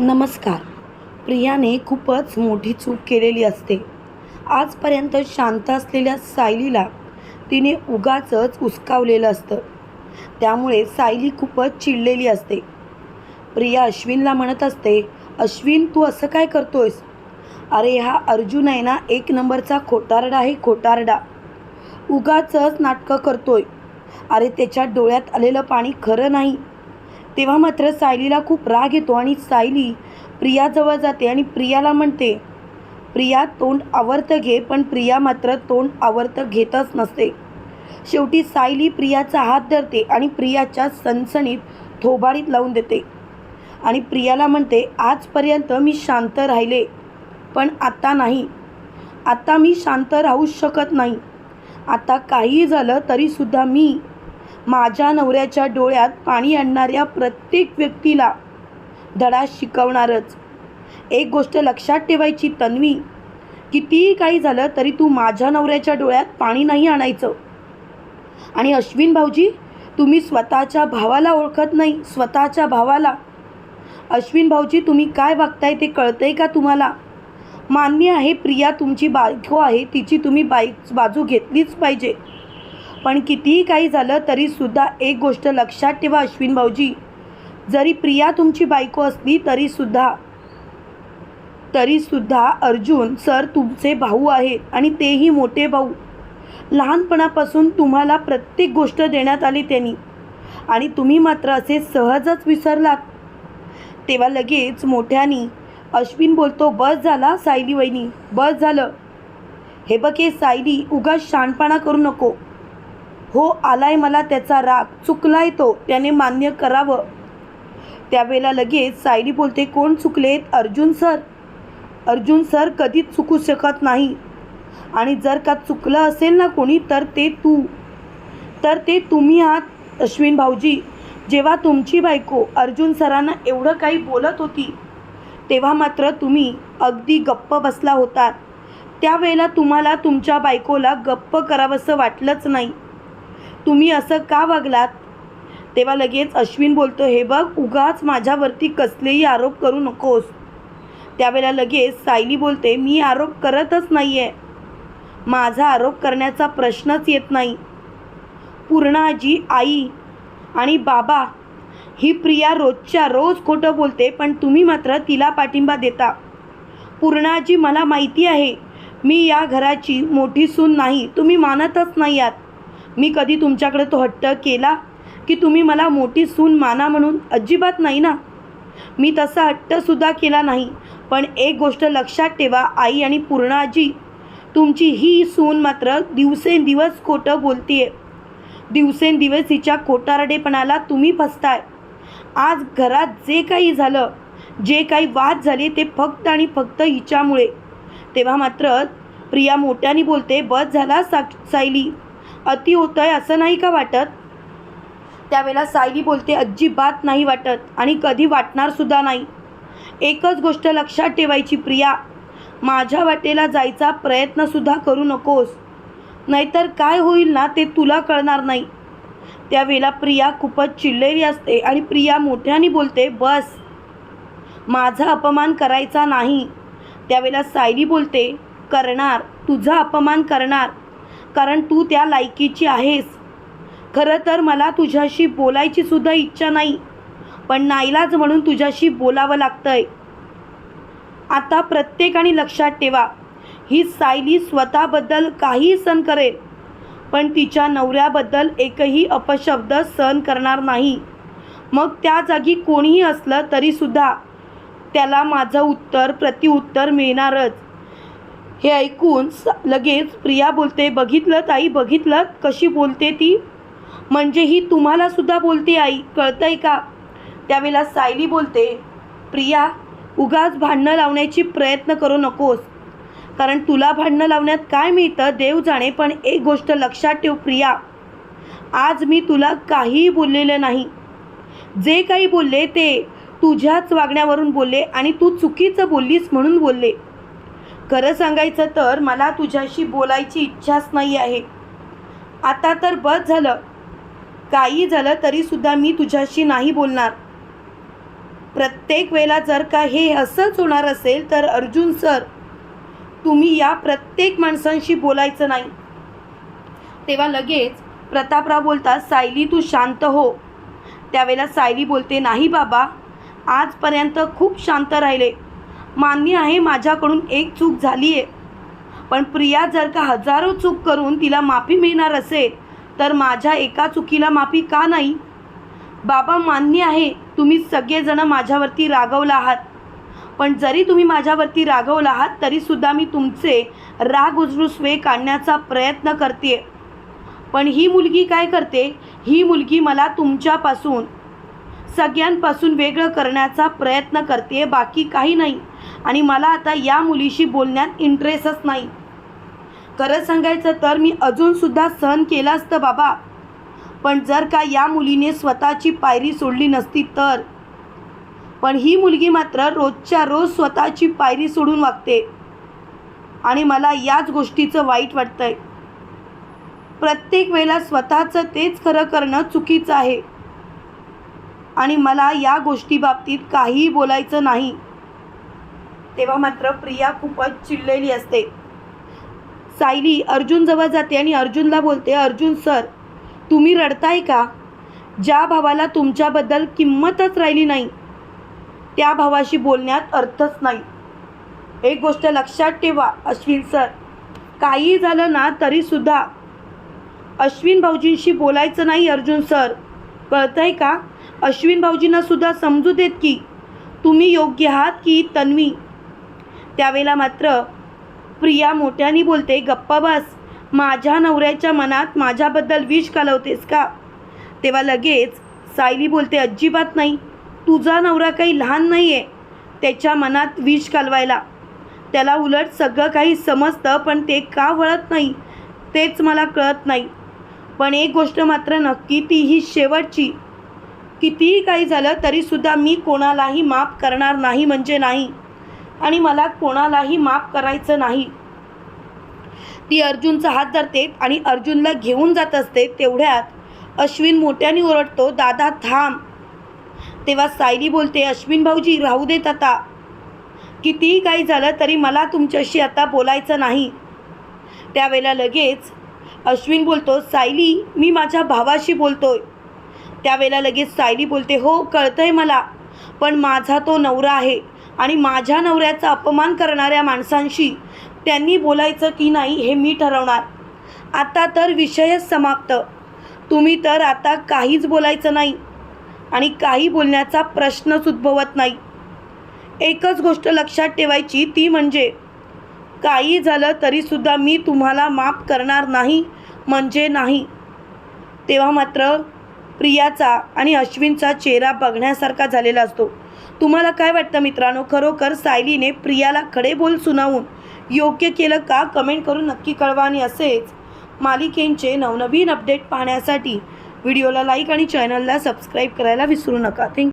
नमस्कार. प्रियाने खूपच मोठी चूक केलेली असते. आजपर्यंत शांत असलेल्या सायलीला तिने उगाचच उचकावलेलं असतं. त्यामुळे सायली खूपच चिडलेली असते. प्रिया अश्विनला म्हणत असते अश्विन तू असं काय करतोयस? अरे हा अर्जुन आहे ना एक नंबरचा खोटारडा आहे खोटारडा. उगाचच नाटकं करतोय. अरे त्याच्या डोळ्यात आलेलं पाणी खरं नाही. तेव्हा मात्र सायलीला खूप राग येतो आणि सायली प्रियाजवळ जाते आणि प्रियाला म्हणते प्रिया तोंड आवर्त घे पण प्रिया मात्र तोंड आवर्त घेतच नसते शेवटी सायली प्रियाचा हात धरते आणि प्रियाच्या सणसणीत थोबाडीत लावून देते. आणि प्रियाला म्हणते आजपर्यंत मी शांत राहिले पण आता नाही. आता मी शांत राहू शकत नाही. आता काहीही झालं तरीसुद्धा मी माझ्या नवऱ्याच्या डोळ्यात पाणी आणणाऱ्या प्रत्येक व्यक्तीला धडा शिकवणारच. एक गोष्ट लक्षात ठेवायची तन्वी. कितीही काही झालं तरी तू माझ्या नवऱ्याच्या डोळ्यात पाणी नाही आणायचं. आणि अश्विन भाऊजी तुम्ही स्वतःच्या भावाला ओळखत नाही स्वतःच्या भावाला. अश्विन भाऊजी तुम्ही काय वागताय ते कळतंय का तुम्हाला? मान्य आहे प्रिया तुमची बायको आहे तिची तुम्ही बाई बाजू घेतलीच पाहिजे. पण कितीही काही झालं तरीसुद्धा एक गोष्ट लक्षात ठेवा अश्विन भाऊजी. जरी प्रिया तुमची बायको असली तरीसुद्धा तरीसुद्धा अर्जुन सर तुमचे भाऊ आहेत आणि तेही मोठे भाऊ. लहानपणापासून तुम्हाला प्रत्येक गोष्ट देण्यात आली त्यांनी. आणि तुम्ही मात्र असे सहजच विसरलात. तेव्हा लगेच मोठ्यानी अश्विन बोलतो बस झाला सायली वहिनी बस झालं. हे बघ हे सायली उगाच शाणपणा करू नको. हो आलाय मला त्याचा राग. चुकलाय तो. त्याने मान्य करावं. त्यावेळेला लगेच सायली बोलते कोण चुकलेत? अर्जुन सर. अर्जुन सर कधीच चुकू शकत नाही. आणि जर का चुकलं असेल ना कोणी तर ते तू. तर ते तुम्ही आहात अश्विन भाऊजी. जेव्हा तुमची बायको अर्जुन सरांना एवढं काही बोलत होती तेव्हा मात्र तुम्ही अगदी गप्प बसला होतात. त्यावेळेला तुम्हाला तुमच्या बायकोला गप्प करावंसं वाटलंच नाही. तुम्ही असं का वागलात? तेव्हा लगेच अश्विन बोलतो हे बघ उगाच माझ्यावरती कसलेही आरोप करू नकोस. त्यावेळेला लगेच सायली बोलते मी आरोप करतच नाही आहे माझा आरोप करण्याचा प्रश्नच येत नाही. पूर्णाजी आई आणि बाबा ही प्रिया रोजच्या रोज खोटं बोलते पण तुम्ही मात्र तिला पाठिंबा देता. पूर्णाजी मला माहिती आहे मी या घराची मोठी सून नाही तुम्ही मानतच नाही आहात. मी कधी तुमच्याकडे तो हट्ट केला की तुम्ही मला मोठी सून माना म्हणून? अजिबात नाही ना. मी तसा हट्टसुद्धा केला नाही. पण एक गोष्ट लक्षात ठेवा आई आणि पूर्णाजी तुमची ही सून मात्र दिवसेंदिवस खोटं बोलतीये. दिवसेंदिवस हिच्या खोटारडेपणाला तुम्ही फसताय. आज घरात जे काही झालं जे काही वाद झाले ते फक्त आणि फक्त हिच्यामुळे. तेव्हा मात्र प्रिया मोठ्याने बोलते बस झाला सा सायली. अति होतं आहे असं नाही का वाटत? त्यावेळेला सायली बोलते अजिबात नाही वाटत आणि कधी वाटणारसुद्धा नाही. एकच गोष्ट लक्षात ठेवायची प्रिया माझ्या वाटेला जायचा प्रयत्नसुद्धा करू नकोस. नाहीतर काय होईल ना ते तुला कळणार नाही. त्यावेळेला प्रिया खूपच चिडलेली असते आणि प्रिया मोठ्याने बोलते बस. माझा अपमान करायचा नाही. त्यावेळेला सायली बोलते करणार. तुझा अपमान करणार. कारण तू त्या लायकीची आहेस. खरं तर मला तुझ्याशी बोलायची सुद्धा इच्छा नाही पण नाईलाज म्हणून तुझ्याशी बोलावं लागतंय. आता प्रत्येकाने लक्षात ठेवा ही सायली स्वतःबद्दल काही सण करेल पण तिच्या नवऱ्याबद्दल एकही अपशब्द सहन करणार नाही. मग त्या जागी कोणीही असलं तरीसुद्धा त्याला माझं उत्तर प्रतिउत्तर मिळणारच. हे ऐकून स लगेच प्रिया बोलते बघितलं ताई बघितलं? कशी बोलते ती? म्हणजे ही तुम्हाला सुद्धा बोलते आई. कळतंय का? त्यावेळेला सायली बोलते प्रिया उगाच भांडणं लावण्याची प्रयत्न करू नकोस. कारण तुला भांडणं लावण्यात काय मिळतं देव जाणे पण एक गोष्ट लक्षात ठेव प्रिया. आज मी तुला काहीही बोललेलं नाही. जे काही बोलले ते तुझ्याच वागण्यावरून बोलले आणि तू चुकीचं बोललीस म्हणून बोलले. खरं सांगायचं तर मला तुझ्याशी बोलायची इच्छाच नाही आहे. आता तर बस झालं. काही झालं तरीसुद्धा मी तुझ्याशी नाही बोलणार. प्रत्येक वेळेला जर का हे असंच होणार असेल तर अर्जुन सर तुम्ही या प्रत्येक माणसांशी बोलायचं नाही. तेव्हा लगेच प्रतापराव बोलतात सायली तू शांत हो. त्यावेळेला सायली बोलते नाही बाबा आजपर्यंत खूप शांत राहिले. मान्य आहे माझ्याकडून एक चूक झाली आहे पण प्रिया जर का हजारो चूक करून तिला माफी मिळणार असेल तर माझ्या एका चुकीला माफी का नाही? बाबा मान्य आहे तुम्ही सगळेजणं माझ्यावरती रागवला आहात. पण जरी तुम्ही माझ्यावरती रागवला आहात तरीसुद्धा मी तुमचे राग उजरूसवे काढण्याचा प्रयत्न करते पण ही मुलगी काय करते? ही मुलगी मला तुमच्यापासून सगळ्यांपासून वेगळं करण्याचा प्रयत्न करते बाकी काही नाही. आणि मला आता या मुलीशी बोलण्यात इंटरेस्टच नाही. खरं सांगायचं तर मी अजूनसुद्धा सहन केलं असतं बाबा. पण जर का या मुलीने स्वतःची पायरी सोडली नसती तर. पण ही मुलगी मात्र रोजच्या रोज स्वतःची पायरी सोडून वागते. आणि मला याच गोष्टीचं वाईट वाटतंय. प्रत्येक वेळेला स्वतःचं तेच खरं करणं चुकीचं आहे. आणि मला या गोष्टीबाबतीत काहीही बोलायचं नाही. तेव्हा मात्र प्रिया खूपच चिडलेली असते. सायली अर्जुनजवळ जाते आणि अर्जुनला बोलते अर्जुन सर तुम्ही रडताय का? ज्या भावाला तुमच्याबद्दल किंमतच राहिली नाही त्या भावाशी बोलण्यात अर्थच नाही. एक गोष्ट लक्षात ठेवा अश्विन सर. काही झालं ना तरीसुद्धा अश्विन भाऊजींशी बोलायचं नाही अर्जुन सर. कळतंय का? अश्विन भाऊजींनासुद्धा समजू देत की तुम्ही योग्य आहात की तन्वी. त्यावेळेला मात्र प्रिया मोठ्याने बोलते गप्पा बस माझ्या नवऱ्याच्या मनात माझ्याबद्दल विष कालवतेस का? तेव्हा लगेच सायली बोलते अजिबात नाही तुझा नवरा काही लहान नाही आहे त्याच्या मनात विष कालवायला. त्याला उलट सगळं काही समजतं पण ते का वळत नाही तेच मला कळत नाही. पण एक गोष्ट मात्र नक्की ती ही शेवटची. कितीही काही झालं तरीसुद्धा मी कोणालाही माफ करणार नाही म्हणजे नाही. आणि मला कोणालाही माफ करायचं नाही. ती अर्जुनचा हात धरते आणि अर्जुनला घेऊन जात असते तेवढ्यात. अश्विन मोठ्याने ओरडतो दादा थांब. तेव्हा सायली बोलते अश्विन भाऊजी राहू देत आता. कितीही काही झालं तरी मला तुमच्याशी आता बोलायचं नाही. त्यावेळेला लगेच अश्विन बोलतो सायली मी माझ्या भावाशी बोलतोय. त्यावेळेला लगेच सायली बोलते हो कळतंय मला पण माझा तो नवरा आहे. आणि माझ्या नवऱ्याचा अपमान करणाऱ्या माणसांशी त्यांनी बोलायचं की नाही हे मी ठरवणार. आता तर विषयच समाप्त. तुम्ही तर आता काहीच बोलायचं नाही आणि काही बोलण्याचा प्रश्नच उद्भवत नाही. एकच गोष्ट लक्षात ठेवायची ती म्हणजे काही झालं तरीसुद्धा मी तुम्हाला माफ करणार नाही म्हणजे नाही. तेव्हा मात्र प्रियाचा आणि अश्विनचा चेहरा बघण्यासारखा झालेला असतो. तुम्हाला काय वाटतं मित्रांनो? खरोखर सायलीने प्रियाला खडे बोल सुनावून योग्य केलं का? कमेंट करून नक्की कळवा आणि असेच मालिकेंचे नवनवीन अपडेट पाहण्यासाठी व्हिडिओला लाईक आणि चॅनलला सबस्क्राईब करायला विसरू नका. थँक